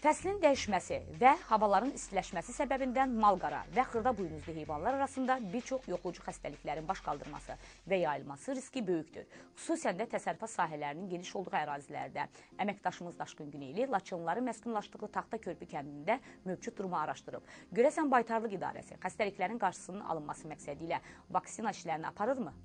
Fəslin dəyişməsi və havaların istiləşməsi səbəbindən malqara və xırda buynuzlu heyvanlar arasında bir çox yoxucu xəstəliklərin baş qaldırması və yayılması riski böyükdür. Xüsusən də təsərrüfat sahələrinin geniş olduğu ərazilərdə. Əməkdaşımız Daşqın Güneyli Laçınlıların məskunlaşdığı Taxta Körpü kəndində mövcud durumu araşdırıb. Görəsən Baytarlıq İdarəsi xəstəliklərin qarşısının alınması məqsədi ilə vaksina işlərini aparırmı?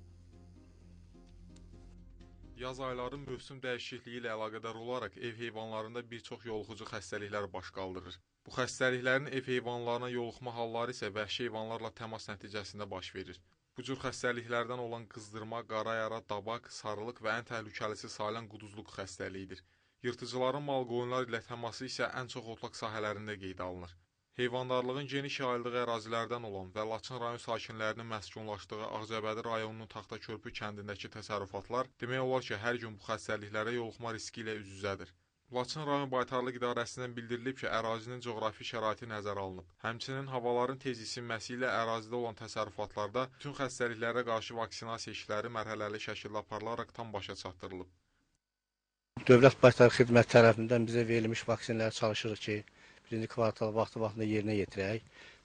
Yaz ayları mövsüm dəyişikliyi ilə əlaqədar olaraq ev heyvanlarında bir çox yoluxucu xəstəliklər baş qaldırır. Bu xəstəliklərin ev heyvanlarına yoluxma halları isə vəhşi heyvanlarla təmas nəticəsində baş verir. Bu cür xəstəliklərdən olan qızdırma, qara yara, dabaq, sarılıq və ən təhlükəlisi sayılan quduzluq xəstəliyidir. Yırtıcıların mal qoyunlar ilə təması isə ən çox otlaq sahələrində qeydə alınır. Heyvandarlığın geniş yayıldığı ərazilərdən olan və Laçın rayon sakinlərinin məskunlaşdığı Ağcabədi rayonunun Taxtakörpü kəndindəki təsərrüfatlar demək olar ki, hər gün bu xəstəliklərə yoluxma riski ilə üz-üzədir. Laçın rayon baytarlıq idarəsindən bildirilib ki, ərazinin coğrafi şəraiti nəzərə alınıb. Həmçinin havaların tez isinməsi ilə ərazidə olan təsərrüfatlarda bütün xəstəliklərə qarşı vaksinasiya işləri mərhələli şəkildə aparılaraq tam başa çatdırılıb. Dövlət Baytar Xidmət tərəfindən bizə verilmiş vaksinlər çalışırıq ki, birinci kvartal vaxtı-vaxtında yerinə yetirək.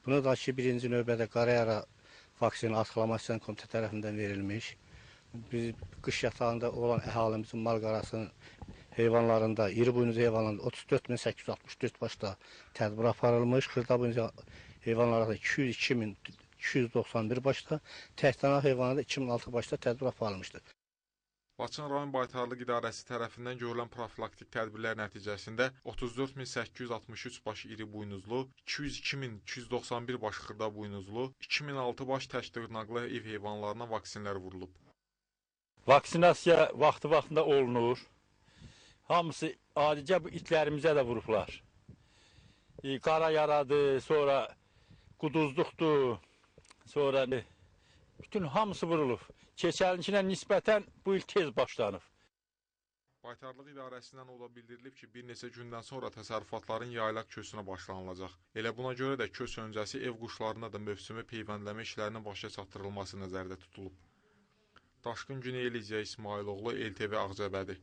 Buna da ki, birinci növbədə Qarayara vaksini Arxalamasiyan Komitə tərəfindən verilmiş. Biz qış yatağında olan əhalimizin mal qarasının heyvanlarında, iri buynuz heyvanlarında 34864 başda tədbir aparılmış. Xırda buynuz heyvanlarda 202.291 başda, təhtənah heyvanlarda 2006 başda tədbir aparılmışdır. Laçın rayon baytarlıq idarəsi tərəfindən görülən profilaktik tədbirlər nəticəsində 34863 baş iri buynuzlu, 202291 baş xırda buynuzlu, 2006 baş tək dırnaqlı ev heyvanlarına vaksinlər vurulub. Vaksinasiya vaxtı-vaxtında olunur. Hamısı adicə bu itlərimizə də vurublar. E, qara yaradır, sonra quduzluqdur, sonra bütün hamısı vurulub keçəlinkinə nisbətən bu il tez başlanıb. Baytarlıq idarəsindən o da bildirilib ki, bir neçə gündən sonra təsərrüfatların yaylaq köçünə başlanılacaq. Elə buna görə də köç öncəsi ev quşlarına da mövsümi peyvəndləmə işlərinin başa çatdırılması nəzərdə tutulub. Daşqın Güney Eliziya İsmailoğlu, LTV Ağcabədi.